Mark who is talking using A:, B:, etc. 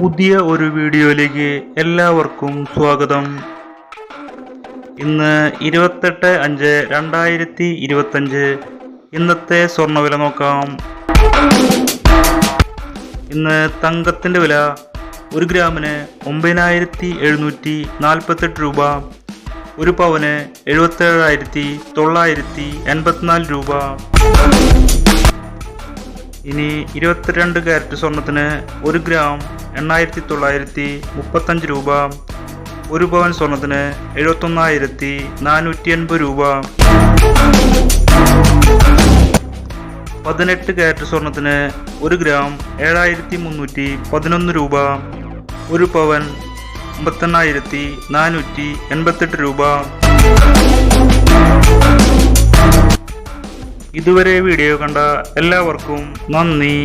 A: പുതിയ ഒരു വീഡിയോയിലേക്ക് എല്ലാവർക്കും സ്വാഗതം. ഇന്ന് ഇരുപത്തെട്ട് അഞ്ച് രണ്ടായിരത്തി ഇരുപത്തഞ്ച്. ഇന്നത്തെ സ്വർണവില നോക്കാം. ഇന്ന് തങ്കത്തിന്റെ വില ഒരു ഗ്രാമിന് ഒമ്പതിനായിരത്തി എഴുന്നൂറ്റി നാൽപ്പത്തെട്ട് രൂപ. ഒരു പവന് എഴുപത്തേഴായിരത്തി തൊള്ളായിരത്തി എൺപത്തിനാല് രൂപ. ഇനി ഇരുപത്തിരണ്ട് കാരറ്റ് സ്വർണത്തിന് ഒരു ഗ്രാം എണ്ണായിരത്തി തൊള്ളായിരത്തി മുപ്പത്തഞ്ച് രൂപ ഒരു പവൻ സ്വർണത്തിന് എഴുപത്തൊന്നായിരത്തി നാനൂറ്റി എൺപത് രൂപ. പതിനെട്ട് കാരറ്റ് സ്വർണത്തിന് ഒരു ഗ്രാം ഏഴായിരത്തി മുന്നൂറ്റി പതിനൊന്ന് രൂപ ഒരു പവൻ അമ്പത്തെണ്ണായിരത്തി നാനൂറ്റി എൺപത്തെട്ട് രൂപ. ഇതുവരെ വീഡിയോ കണ്ട എല്ലാവർക്കും നന്ദി.